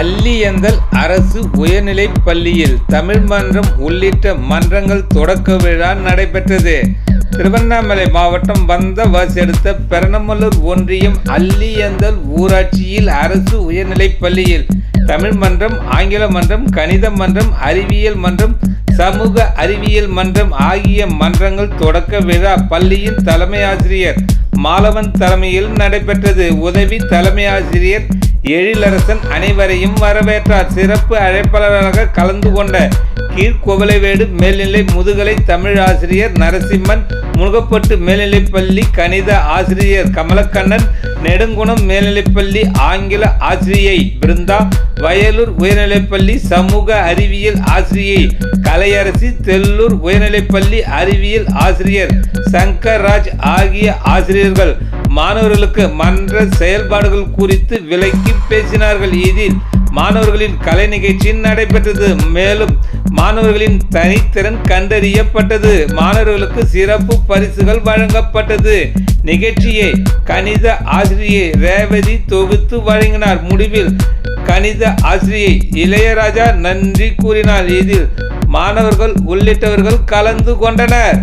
அல்லியந்தல் அரசு உயர்நிலைப் பள்ளியில் தமிழ் மன்றம் உள்ளிட்ட மன்றங்கள் தொடக்க விழா நடைபெற்றது. திருவண்ணாமலை மாவட்டம் வந்தவாசி அடுத்த பெரணமலூர் ஒன்றியம் அல்லியந்தல் ஊராட்சியில் அரசு உயர்நிலைப் பள்ளியில் தமிழ் மன்றம் ஆங்கில மன்றம் கணித மன்றம் அறிவியல் மன்றம் சமூக அறிவியல் மன்றம் ஆகிய மன்றங்கள் தொடக்க விழா பள்ளியின் தலைமை ஆசிரியர் மாலவன் தலைமையில் நடைபெற்றது. உதவி தலைமை ஆசிரியர் எழிலரசன் அனைவரையும் வரவேற்றார். சிறப்பு அழைப்பாளராக கலந்து கொண்ட கீழ்கோவலைவேடு மேல்நிலை முதுகலை தமிழ் ஆசிரியர் நரசிம்மன் முருகப்பட்டு மேல்நிலைப்பள்ளி கணித ஆசிரியர் கமலக்கண்ணன் நெடுங்குணம் மேல்நிலைப்பள்ளி ஆங்கில ஆசிரியை பிருந்தா வயலூர் உயர்நிலைப்பள்ளி சமூக அறிவியல் ஆசிரியை கலையரசி தெல்லூர் உயர்நிலைப்பள்ளி அறிவியல் ஆசிரியர் சங்கர்ராஜ் ஆகிய ஆசிரியர்கள் மாணவர்களுக்கு மன்ற செயல்பாடுகள் குறித்து விளக்கி பேசினார்கள். இதில் மாணவர்களின் கலை நிகழ்ச்சி நடைபெற்றது. மேலும் மாணவர்களின் தனித்திறன் கண்டறியப்பட்டது. மாணவர்களுக்கு சிறப்பு பரிசுகள் வழங்கப்பட்டது. நிகழ்ச்சியை கணித ஆசிரியை ரேவதி தொகுத்து வழங்கினார். முடிவில் கணித ஆசிரியை இளையராஜா நன்றி கூறினார். இதில் மாணவர்கள் உள்ளிட்டவர்கள் கலந்து கொண்டனர்.